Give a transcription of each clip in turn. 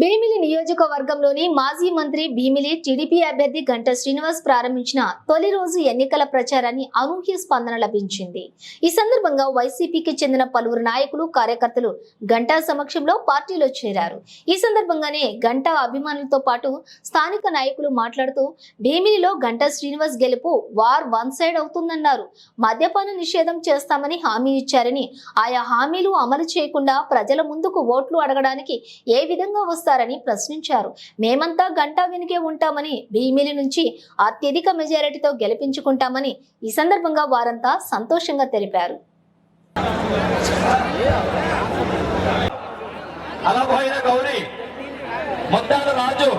భీమిలి నియోజకవర్గంలోని మాజీ మంత్రి భీమిలి టీడీపీ అభ్యర్థి గంట శ్రీనివాస్ ప్రారంభించిన తొలి రోజు ఎన్నికల ప్రచారాన్ని అనూహ్య స్పందన లభించింది. ఈ సందర్భంగా వైసీపీకి చెందిన పలువురు నాయకులు కార్యకర్తలు గంటా సమక్షంలో పార్టీలో చేరారు. ఈ సందర్భంగానే గంటా అభిమానులతో పాటు స్థానిక నాయకులు మాట్లాడుతూ భీమిలిలో గంటా శ్రీనివాస్ గెలుపు వార్ వన్ సైడ్ అవుతుందన్నారు. మద్యపాన నిషేధం చేస్తామని హామీ ఇచ్చారని ఆయా హామీలు అమలు చేయకుండా ప్రజల ముందుకు ఓట్లు అడగడానికి ఏ విధంగా వస్తారని ప్రశ్నించారు. మేమంతా గంటా వెనుకే ఉంటామని భీమిలి నుంచి అత్యధిక మెజారిటీతో గెలిపించుకుంటామని ఈ సందర్భంగా వారంతా సంతోషంగా తెలిపారు. అలపోయిన గౌరీ ముద్దాల రాజు.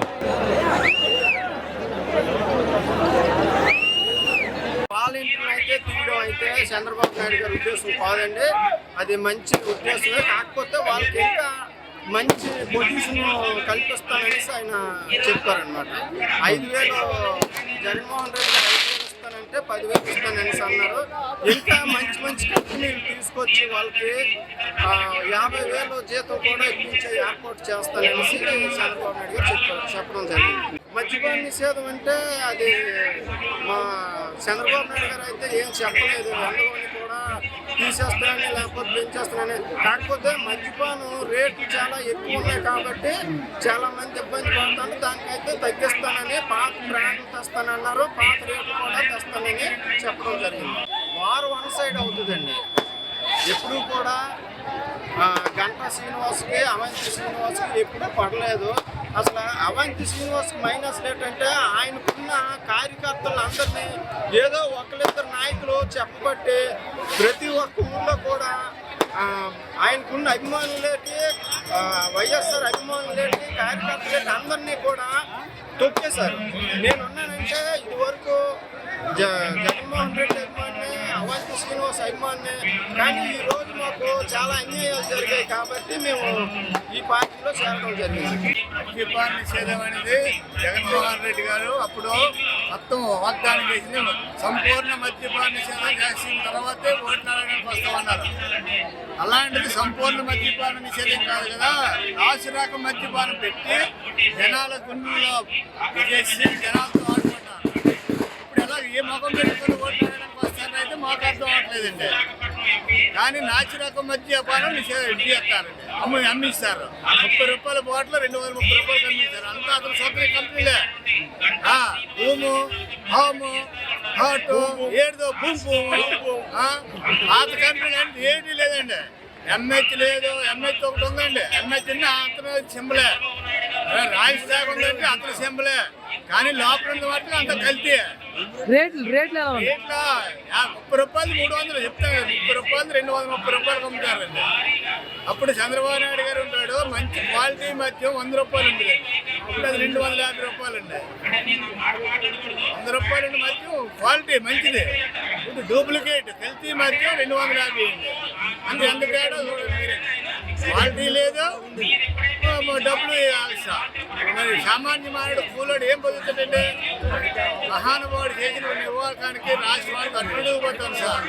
వాలంటీర్లు అయితే తీయడం అయితే చంద్రబాబు నాయుడు గారి ఉద్దేశం కాదండి. అది మంచి ఉద్దేశమే. కాకపోతే వాళ్ళకి ఇంకా మంచి పొజిషన్ కల్పిస్తాననేసి ఆయన చెప్పారనమాట ఐదు వేలు జగన్మోహన్ రెడ్డి ఐదు వేలు ఇస్తానంటే పదివేలు ఇస్తాననేసి అన్నారు. ఇంకా మంచి మంచి కంపెనీలు తీసుకొచ్చి వాళ్ళకి యాభై వేలు జీతం కూడా ఇప్పించే ఏర్పాటు చేస్తాననేసి చంద్రబాబు నాయుడు గారు చెప్పారు చెప్పడం జరిగింది. మద్యపాన నిషేధం అంటే అది మా చంద్రబాబు నాయుడు గారు అయితే ఏం చెప్పలేదు. అందులోని కూడా తీసేస్తానని లేకపోతే పెంచేస్తానని. కాకపోతే మద్యపానం రేట్లు చాలా ఎక్కువ ఉన్నాయి కాబట్టి చాలా మంది ఇబ్బంది పడతారు దానికైతే తగ్గిస్తానని పాత బ్రాండ్లు తెస్తానన్నారు. పాత రేట్లు కూడా తెస్తానని చెప్పడం జరిగింది. వారు వన్ సైడ్ అవుతుందండి. ఎప్పుడూ కూడా గంటా శ్రీనివాస్కి అవంతి శ్రీనివాస్కి ఎప్పుడూ పడలేదు. అసలు అవంతి శ్రీనివాస్ మైనస్ ఏంటంటే ఆయనకున్న కార్యకర్తలందరినీ ఏదో ఒకరిద్దరు నాయకులు చెప్పబట్టి ప్రతి ఒక్క ఊళ్ళో కూడా ఆయనకున్న అభిమానులేటి వైఎస్ఆర్ అభిమానులేటి కార్యకర్తలేటి అందరినీ కూడా తొక్కేశారు. నేనున్నానంటే ఇదివరకు జ జగన్మోహన్ రెడ్డి అభిమాని అవంతి శ్రీనివాస్ అభిమాని కానీ ఈరోజు మాకు చాలా అన్యాయాలు జరిగాయి కాబట్టి మేము ఈ పార్టీలో చేరడం జరిగింది. మద్యపాన నిషేధం అనేది జగన్మోహన్ రెడ్డి గారు అప్పుడు మొత్తం వాగ్దానం చేసింది సంపూర్ణ మద్యపాన నిషేధం చేసిన తర్వాతే ఓట్లు అడగడానికి వస్తామన్నారు. అలాంటిది సంపూర్ణ మద్యపాన నిషేధం కాదు కదా రాశిరాక మద్యపానం పెట్టి జనాల గుండెల్లో చేసి జనాలతో ఆడుకుంటారు ఇప్పుడు ఎలా ఏ మొఖం పెట్టుకుని ఓట్లు అడగడానికి అయితే మాకు అర్థం అవ్వట్లేదండి. కానీ నాచిరకం మద్యపానం నిషేధం చేస్తారు. అమ్మి అమ్మిస్తారు. ముప్పై రూపాయల బాటిల్ రెండు వందల ముప్పై రూపాయలు అమ్మిస్తారు. అంతా అతను సొంత కంపెనీలే. భూము హోము హాటు ఏడుదో భూము. పాత కంపెనీ అంటే ఏంటి లేదండి. ఎంహెచ్ లేదు ఎంహెచ్ ఒకటి ఉందండి. ఎంహెచ్ అతను సింబలే. రాజస్థాన్ ఉందంటే అతను సింబలే. కానీ లోపల ఉంది మాత్రం అంత కల్తీ. రేట్లు రేట్లు ఎలా ఉన్నాయి? రేట్లా ముప్పై రూపాయలు మూడు వందలు చెప్తాను కదా ముప్పై రూపాయలు రెండు వందల ముప్పై రూపాయలు అమ్ముతారండి. అప్పుడు చంద్రబాబు నాయుడు గారు ఉంటాడు మంచి క్వాలిటీ మధ్య వంద రూపాయలు ఉంటుంది ఇప్పుడు అది రెండు వందల యాభై రూపాయలు అండి వంద రూపాయలు ఉండే మధ్య క్వాలిటీ మంచిది. ఇప్పుడు డూప్లికేట్ కల్తీ మధ్య రెండు వందల యాభై అండి అంతే ఎంత తేడా. క్వాలిటీ లేదు డబ్బులు మరి సామాన్య మానవుడు కూలోడు ఏం పొందుతాడంటే మహానుభావుడు చేసిన నివాకానికి రాష్ట్రానికి అడ్డు పోతాం సార్.